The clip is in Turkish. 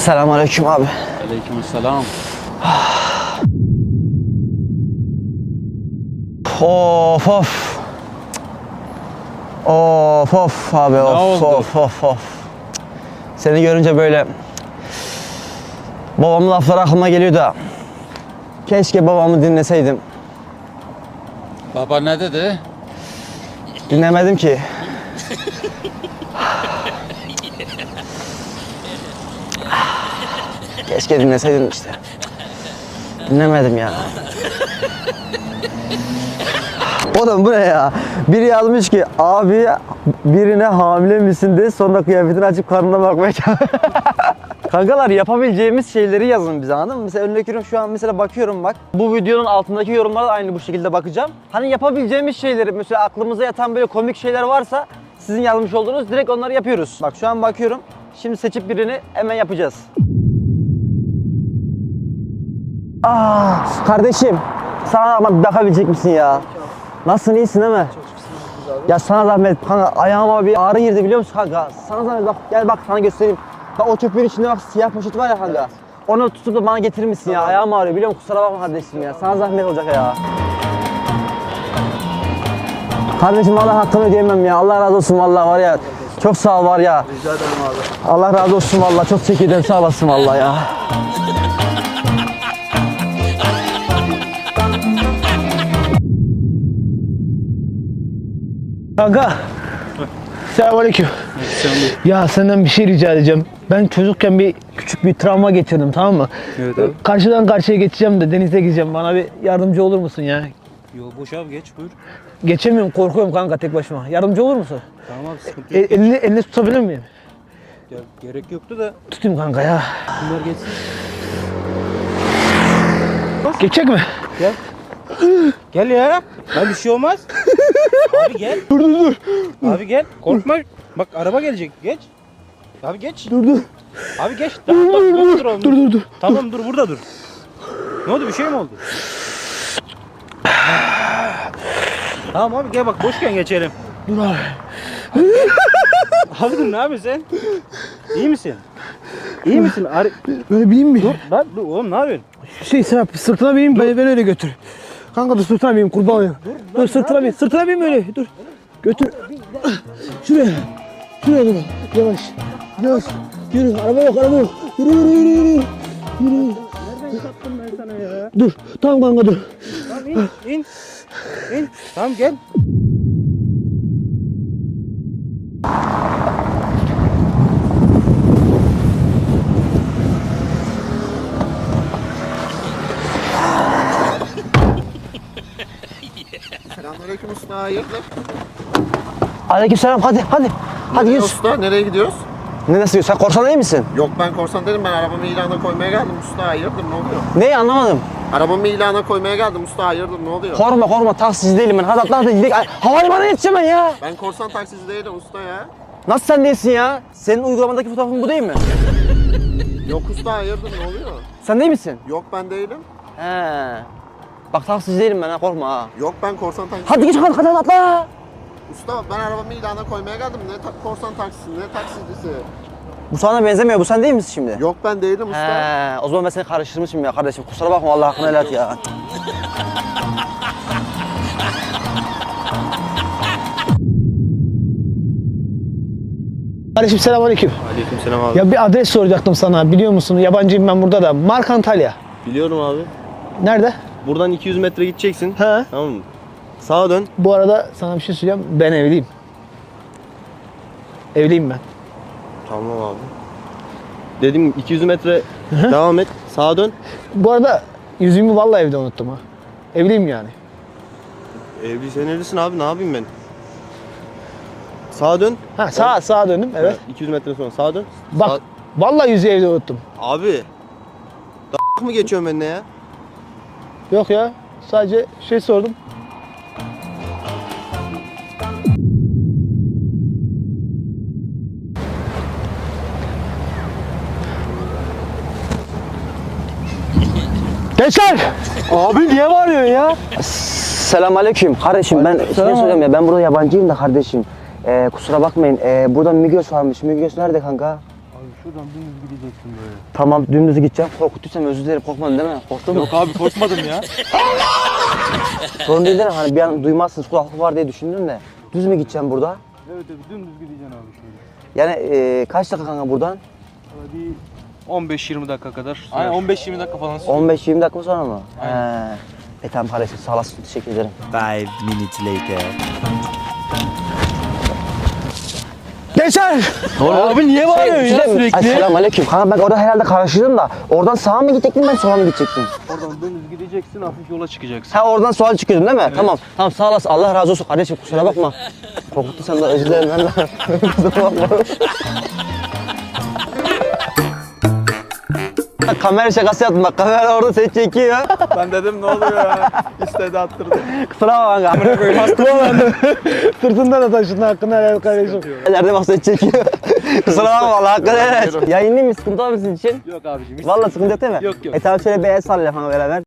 Selamünaleyküm abi. Aleykümselam. Of of. Of of abi of oldu? of of of. Seni görünce böyle babamın lafları aklıma geliyor da keşke babamı dinleseydim. Baba ne dedi? Dinlemedim ki. Keşke dinleseydim işte. Dinlemedim ya. Oğlum bu ne ya? Biri yazmış ki abi birine hamile misin de sonra kıyafetini açıp karnına bakmaya. Kankalar yapabileceğimiz şeyleri yazın bize anladın mı? Mesela örnek veriyorum şu an mesela bakıyorum bak. Bu videonun altındaki yorumlara da aynı bu şekilde bakacağım. Hani yapabileceğimiz şeyleri mesela aklımıza yatan böyle komik şeyler varsa sizin yazmış olduğunuz direkt onları yapıyoruz. Bak şu an bakıyorum. Şimdi seçip birini hemen yapacağız. Ah, kardeşim sana ama bakabilecek misin ya? Nasılsın iyisin değil mi? Ya sana zahmet kanka ayağıma bir ağrı girdi biliyor musun kanka? Sana zahmet bak gel bak sana göstereyim. Bak o çöpün içinde bak siyah poşet var ya kanka. Onu tutup da bana getirir misin ya? Ayağım ağrıyor biliyor musun? Kusura bakma kardeşim ya. Sana zahmet olacak ya. Kardeşim Allah hakkını ödeyemem ya. Allah razı olsun vallahi var ya. Çok sağ ol var ya. Rica ederim abi. Allah razı olsun vallahi. Çok teşekkür ederim. Sağ olasın vallahi ya. Kanka. Selamünaleyküm. Ya senden bir şey rica edeceğim. Ben çocukken bir küçük bir travma geçirdim tamam mı? Evet abi. Karşıdan karşıya geçeceğim de denize gireceğim. Bana bir yardımcı olur musun ya? Yo boş abi geç buyur. Geçemiyorum korkuyorum kanka tek başıma. Yardımcı olur musun? Tamam abi sıkıntı E, yok. elini, elini tutabilir miyim? Ya, gerek yoktu da Tutayım kanka ya. bunlar geçsin. Geçecek mi? Gel. Gel ya. Lan bir şey olmaz. Abi gel. Dur dur dur. Abi gel. Korkma. Bak araba gelecek. Geç. Abi geç. Dur dur. Abi geç. Dur dur dur. Dur, oğlum, Dur dur dur. Tamam dur burada dur. Ne oldu bir şey mi oldu? tamam abi gel bak boşken geçelim. Dur abi. Abi dur ne yapıyorsun sen? İyi misin? İyi misin? Ari... Böyle bileyim mi? Dur lan dur oğlum ne yapıyorsun? Şey sen sırtına bineyim beni, beni öyle götür. Kanka dur sırtına bineyim kurban olayım. Dur, sırtına bin. Sırtına bin öyle. Dur. Götür. Şuraya. Şuraya dur. Yavaş. Yavaş. Yürü. Araba yok araba yok. Yürü yürü yürü yürü. Yürü. Nereden kaptım ben sana ya? Dur. Tamam kanka dur. Tamam in in. İn. Tamam gel. Selamünaleyküm usta hayırdır? Aleykümselam hadi hadi. Hadi Nereye yüz. usta nereye gidiyoruz? Ne nasıl Sen korsan değil misin? Yok ben korsan değilim ben arabamı ilana koymaya geldim usta hayırdır ne oluyor? Neyi anlamadım. Arabamı ilana koymaya geldim usta hayırdır ne oluyor? Korkma korkma taksici değilim ben. Hadi atla hadi gidelim. Ay, Havalimanına yetişeceğim ben ya. ben korsan taksici değilim usta ya. Nasıl sen değilsin ya? Senin uygulamadaki fotoğrafın bu değil mi? Yok usta hayırdır ne oluyor? Sen değil misin? Yok ben değilim. He. Bak taksici değilim ben ha korkma ha. Yok ben korsan taksici. Hadi geç hadi hadi atla. Usta ben arabamı ilana koymaya geldim. Ne ta- korsan taksisi ne taksicisi? Bu sana benzemiyor. Bu sen değil misin şimdi? Yok ben değilim usta. He, o zaman ben seni karıştırmışım ya kardeşim. Kusura bakma Allah hakkını helal et ya. Kardeşim selamünaleyküm. Aleykümselam abi. Ya bir adres soracaktım sana. Biliyor musun? Yabancıyım ben burada da. Mark Antalya. Biliyorum abi. Nerede? Buradan 200 metre gideceksin. He. Tamam mı? Sağa dön. Bu arada sana bir şey söyleyeceğim. Ben evliyim. Evliyim ben. Tamam abi. Dedim 200 metre devam et. Sağa dön. Bu arada yüzüğümü vallahi evde unuttum ha. Evliyim yani. Evli sen evlisin abi ne yapayım ben? Sağa dön. Ha sağa sağa döndüm evet. 200 metre sonra sağa dön. Bak Sağ- vallahi yüzüğü evde unuttum. Abi. Da mı geçiyorsun benimle ya? Yok ya sadece şey sordum. Gençler! Abi niye bağırıyorsun ya? Selamünaleyküm kardeşim ben şey söyleyeyim ya ben burada yabancıyım da kardeşim. Ee, kusura bakmayın. Ee, burada Migros varmış. Migros nerede kanka? Abi Şuradan dümdüz gideceksin böyle. Tamam dümdüz gideceğim. Korkuttuysam özür dilerim. Korkmadın değil mi? Korktun mu? Yok abi korkmadım ya. Sorun değil değil mi? Hani bir an duymazsınız kulaklık var diye düşündüm de. Düz mü gideceğim burada? evet evet dümdüz gideceksin abi şöyle. Yani e, kaç dakika kanka buradan? Bir 15-20 dakika kadar sürer. Aynen 15-20 dakika falan sürer. 15-20 dakika sonra mı? Aynen. He. E tamam kardeşim sağ olasın teşekkür ederim. Five minutes later. Gençler! Abi niye bağırıyorsun ya sürekli? Ay selam aleyküm. Kanka ben orada herhalde karıştırdım da. Oradan sağa mı gidecektim ben sola mı gidecektim? Oradan dümdüz gideceksin hafif yola çıkacaksın. Ha oradan sola çıkıyordum değil mi? Tamam. Tamam sağ olasın. Allah razı olsun kardeşim kusura bakma. Özür dilerim ben de. Kusura bakma. Kamera şakası yaptım bak kamera orada seni çekiyor. Ben dedim ne oluyor ya? İstedi attırdı. Kusura bakma kanka. Sırtından da taşıdın hakkını helal et kardeşim. Nerede seni çekiyor. Kusura bakma valla hakikaten evet. Yayınlayayım mı sıkıntı var mı sizin için? Yok abicim. hiç Valla sıkıntı yok değil mi? Yok, yok. E tamam şöyle bir el sallayalım beraber.